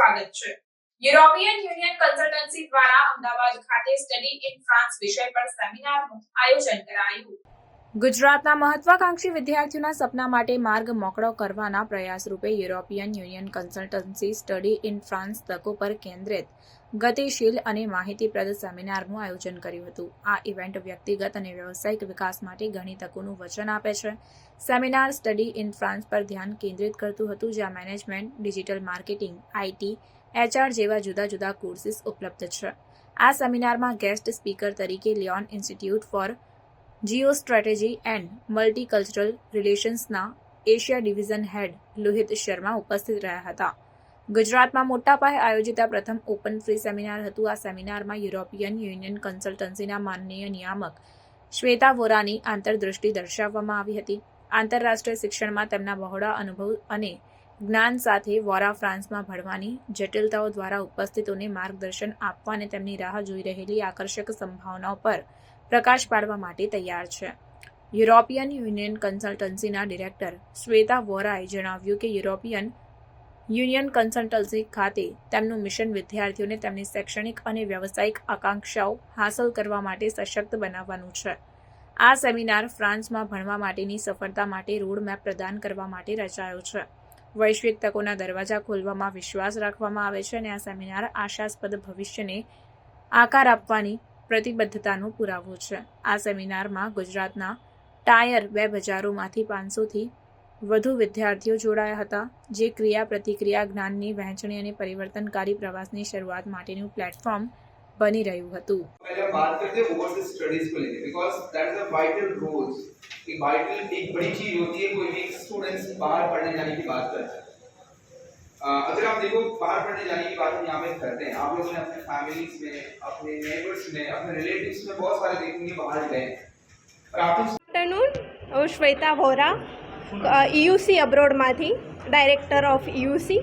સ્વાગત છે. European Union consultancy દ્વારા અમદાવાદ ખાતે સ્ટડી ઇન ફ્રાન્સ વિષય પર સેમિનારનું આયોજન કરાયું. ગુજરાતના મહત્વાકાંક્ષી વિદ્યાર્થીઓના સપના માટે માર્ગ મોકળો કરવાના પ્રયાસ રૂપે European Union consultancy study in France તકો પર કેન્દ્રિત ગતિશીલ અને માહિતીપ્રદ સેમિનારનું આયોજન કર્યું હતું. આ ઇવેન્ટ વ્યક્તિગત અને વ્યવસાયિક વિકાસ માટે ઘણી તકોનું વચન આપે છે. સેમિનાર સ્ટડી ઇન ફ્રાન્સ પર ધ્યાન કેન્દ્રિત કરતું હતું, જ્યાં management, digital marketing IT HR જેવા જુદા જુદા કોર્સિસ ઉપલબ્ધ છે. આ સેમિનારમાં ગેસ્ટ સ્પીકર તરીકે Lyon institute for geostrategy and multicultural રિલેશન્સના Asia division head Lohit Sharma ઉપસ્થિત રહ્યા હતા. ગુજરાતમાં મોટા પાયે આયોજિત આ પ્રથમ ઓપન ફ્રી સેમિનાર હતું. આ સેમિનારમાં યુરોપિયન યુનિયન કન્સલ્ટન્સીના માનનીય નિયામક શ્વેતા વોરાની આંતરદૃષ્ટિ દર્શાવવામાં આવી હતી. આંતરરાષ્ટ્રીય શિક્ષણમાં તેમના બહોળા અનુભવ અને જ્ઞાન સાથે વોરા ફ્રાન્સમાં ભણવાની જટિલતાઓ દ્વારા ઉપસ્થિતોને માર્ગદર્શન આપવા અને તેમની રાહ જોઈ રહેલી આકર્ષક સંભાવનાઓ પર પ્રકાશ પાડવા માટે તૈયાર છે. યુરોપિયન યુનિયન કન્સલ્ટન્સીના ડિરેક્ટર શ્વેતા વોરાએ જણાવ્યું કે યુરોપિયન યુનિયન કન્સલ્ટન્સી ખાતે તેમનું મિશન વિદ્યાર્થીઓને તેમની શૈક્ષણિક અને વ્યવસાયિક આકાંક્ષાઓ હાંસલ કરવા માટે સશક્ત બનાવવાનું છે. આ સેમિનાર ફ્રાન્સમાં ભણવા માટેની સફળતા માટે રોડમેપ પ્રદાન કરવા માટે રચાયો છે. વૈશ્વિક તકોના દરવાજા ખોલવામાં વિશ્વાસ રાખવામાં આવે છે અને આ સેમિનાર આશાસ્પદ ભવિષ્યને આકાર આપવાની પ્રતિબદ્ધતાનો પુરાવો છે આ સેમિનારમાં ગુજરાતના ટાયર બે બજારોમાંથી પાંચસોથી વધુ વિદ્યાર્થીઓ જોડાયા હતા જે ક્રિયા પ્રતિક્રિયા જ્ઞાનની વહેંચણી અને પરિવર્તનકારી પ્રવાસની શરૂઆત માટેનું પ્લેટફોર્મ બની રહ્યું હતું पहले हम बात करते हैं ओवरसीज स्टडीज को लेके because that is a vital role एक वाइटल एक बड़ी चीज होती है कोई भी स्टूडेंट्स बाहर पढ़ने जाने की बात करते हैं अ, अगर आप देखो बाहर पढ़ने जाने की बात हम यहाँ पे करते हैं आप लोगों ने अपने फैमिलीज में अपने नेबर्स में अपने रिलेटिव्स में बहुत सारे देखेंगे बाहर गए हैं। और आपने આફ્ટરનૂન હું શ્વેતા વોરા ઇયુસી અબ્રોડમાંથી ડાયરેક્ટર ઓફ ઇયુસી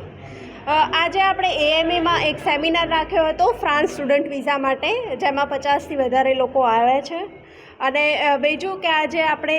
આજે આપણે એએમએમાં એક સેમિનાર રાખ્યો હતો ફ્રાન્સ સ્ટુડન્ટ વિઝા માટે જેમાં પચાસથી વધારે લોકો આવ્યા છે અને બીજું કે આજે આપણે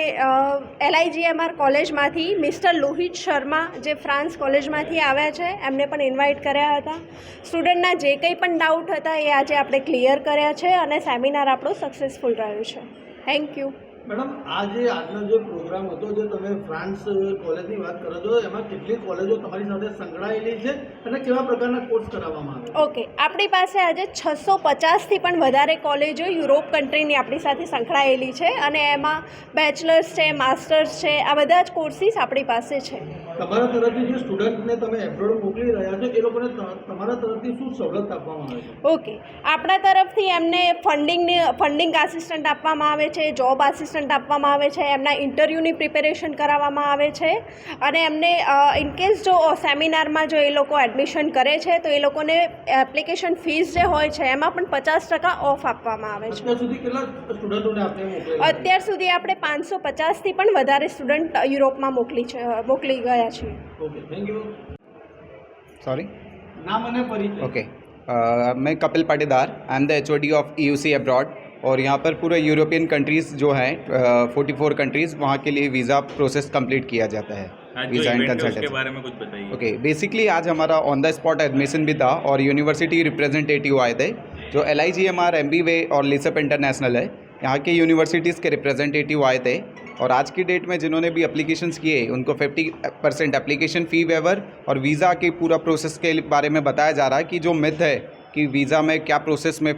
એલઆઈજીએમઆર કોલેજમાંથી મિસ્ટર લોહિત શર્મા જે ફ્રાન્સ કોલેજમાંથી આવ્યા છે, એમને પણ ઇન્વાઇટ કર્યા હતા. સ્ટુડન્ટના જે કંઈ પણ ડાઉટ હતા એ આજે આપણે ક્લિયર કર્યા છે અને સેમિનાર આપણો સક્સેસફુલ રહ્યો છે. થેન્ક યુ મેડમ, આ જે આજનો જે પ્રોગ્રામ હતો, જે તમે ફ્રાન્સ કોલેજની વાત કરો છો, એમાં કેટલી કોલેજો તમારી સાથે સંકળાયેલી છે અને કેવા પ્રકારના કોર્સ કરાવવામાં આવે ઓકે, આપણી પાસે આજે છસો પચાસથી પણ વધારે કોલેજો યુરોપ કન્ટ્રીની આપણી સાથે સંકળાયેલી છે અને એમાં બેચલર્સ છે, માસ્ટર્સ છે, આ બધા જ કોર્સીસ આપણી પાસે છે. તમારા તરફથી જે સ્ટુડન્ટને તમે એબ્રોડ મોકલી રહ્યા છો એ લોકોને તમારા તરફથી શું સવલત આપવામાં આવે છે? ઓકે. આપણા તરફથી એમને ફંડિંગની ફંડિંગ આસિસ્ટન્ટ આપવામાં આવે છે જોબ આસિસ્ટન્ટ આપવામાં આવે છે એમના ઇન્ટરવ્યૂની પ્રિપેરેશન કરાવવામાં આવે છે અને એમને ઇનકેસ જો સેમિનારમાં જો એ લોકો એડમિશન કરે છે તો એ લોકોને એપ્લિકેશન ફીસ જે હોય છે એમાં પણ પચાસ ટકા ઓફ આપવામાં આવે છે. સુધી કેટલા સ્ટુડન્ટોને આપણે છે? અત્યાર સુધી આપણે પાંચસો પચાસથી પણ વધારે સ્ટુડન્ટ યુરોપમાં મોકલી છે મોકલી ગયા છીએ ઓકે થેન્ક યુ सॉरी નામ અને પરિચય ओके अ, मैं Kapil Patidar I am the H O D of E U C abroad और यहाँ पर पूरे यूरोपियन कंट्रीज़ जो हैं फोर्टी फोर कंट्रीज़ वहाँ के लिए वीज़ा प्रोसेस कंप्लीट किया जाता है आज जो वीज़ा एंड इवेंट है उसके कंसल्टेंसी बारे में कुछ बताइए ओके बेसिकली आज हमारा ऑन द स्पॉट एडमिशन भी था और यूनिवर्सिटी रिप्रेजेंटेटिव आए थे जो L I G M R M B वे और लिसअप इंटरनेशनल है यहाँ के यूनिवर्सिटीज़ के रिप्रेजेंटेटिव आए थे और आज की डेट में जिन्होंने भी अप्लीकेशंस किए उनको 50 परसेंट अप्लीकेशन फ़ी वेवर और वीज़ा के पूरा प्रोसेस के बारे में बताया जा रहा है कि जो मिथ है कि वीज़ा में क्या प्रोसेस में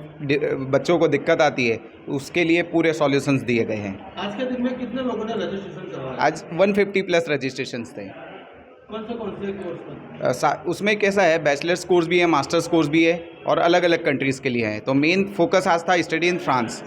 बच्चों को दिक्कत आती है उसके लिए पूरे सॉल्यूशंस दिए गए हैं। आज के दिन में कितने लोगों ने रजिस्ट्रेशन करवाया? आज 150 प्लस रजिस्ट्रेशंस थे। कौन से कौन से कोर्स उसमें कैसा है बैचलर्स कोर्स भी है मास्टर्स कोर्स भी है और अलग अलग कंट्रीज़ के लिए है। तो मेन फोकस आज था स्टडी इन फ्रांस